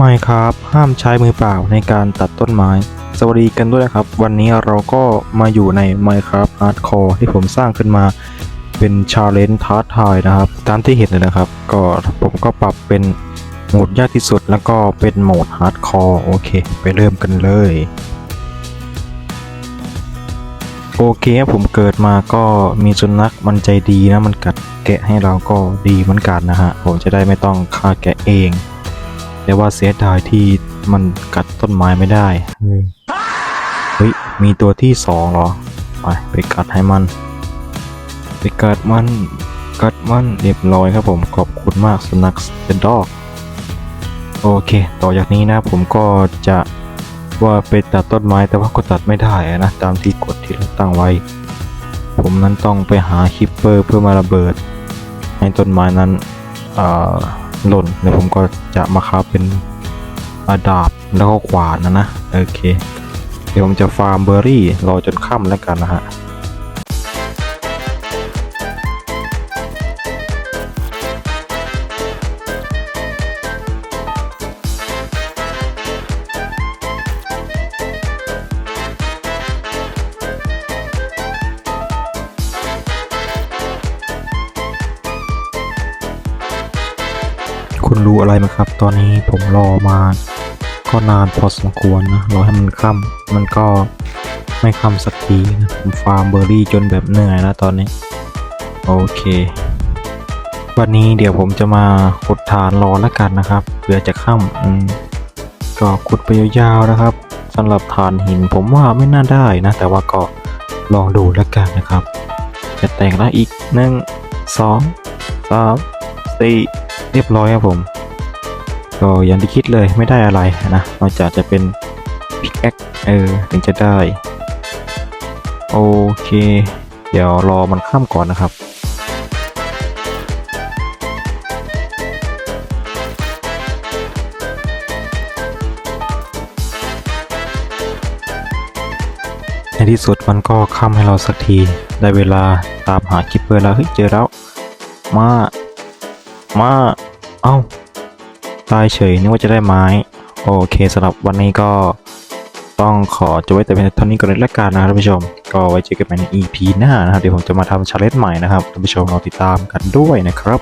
ไม่ครับห้ามใช้มือเปล่าในการตัดต้นไม้ สวัสดีกันด้วยนะครับ วันนี้เราก็มาอยู่ใน Minecraft Hardcore ที่ผมสร้างขึ้นมาเป็นชาเลนจ์ท้าทายนะครับ ตามที่เห็นเลยนะครับ ก็ผมก็ปรับเป็นโหมดยากที่สุดแล้วก็เป็นโหมด Hardcore โอเค ไปเริ่มกันเลย โอเคผมเกิดมาก็มีสุนัขมันใจดีนะ มันกัดแกะให้เราก็ดีเหมือนกันนะฮะ ผมจะได้ไม่ต้องฆ่าแกะเอง แต่ว่าเสียดายที่มันกัดต้นไม้ไม่ได้เออเฮ้ย มีตัวที่สองเหรอ ไปไปกัดให้มัน ไปกัดมัน กัดมันเรียบร้อยครับผม ขอบคุณมากสุนัขเป็นดอก โอเค ต่อจากนี้นะผมก็จะว่าไปตัดต้นไม้แต่ว่าก็ตัดไม่ได้อะนะตามที่กฎที่เราตั้งไว้ ผมนั้นต้องไปหาคิปเปอร์เพื่อมาระเบิด ให้ต้นไม้นั้นเอ่อ หล่นแล้วผมก็จะมาคราฟเป็นอาดาบแล้วก็ขวานนะนะ โอเค เดี๋ยวผมจะฟาร์มเบอร์รี่รอจนค่ำแล้วกันนะฮะ คุณรู้อะไรไหมครับ ตอนนี้ผมรอมาก็นานพอสมควรนะรอให้มันค่ำมันก็ไม่ค่ำสักทีนะผมฟาร์มเบอร์รี่จนแบบเหนื่อยแล้วตอนนี้ โอเค วันนี้เดี๋ยวผมจะมาขุดฐานรอแล้วกันนะครับเผื่อจะค่ำอืมก็ขุดไปยาวๆนะครับสำหรับฐานหินผมว่าไม่น่าได้นะ แต่ว่าก็ลองดูแล้วกันนะครับ จะแต่งแล้วอีกหนึ่งสองสามสี่ เรียบร้อยครับผม ก็อย่างที่คิดเลยไม่ได้อะไรนะนอกจากจะเป็นพิกแอคเออถึงจะได้ โอเค เดี๋ยวรอมันข้ามก่อนนะครับในที่สุดมันก็ค่ำให้เราสักที ได้เวลาตามหาคิปเปอร์แล้วเฮ้ยเจอแล้ว มา มา เอ้า ตายเฉยนึกว่าจะได้ไม้ โอเคสำหรับวันนี้ก็ต้องขอจะไว้แต่เพียงเท่านี้ก่อนเลยละกันนะครับท่านผู้ชม ก็ไว้เจอกันใหม่ใน EP หน้านะครับเดี๋ยวผมจะมาทำชาเลนจ์ใหม่นะครับท่านผู้ชมรอติดตามกันด้วยนะครับ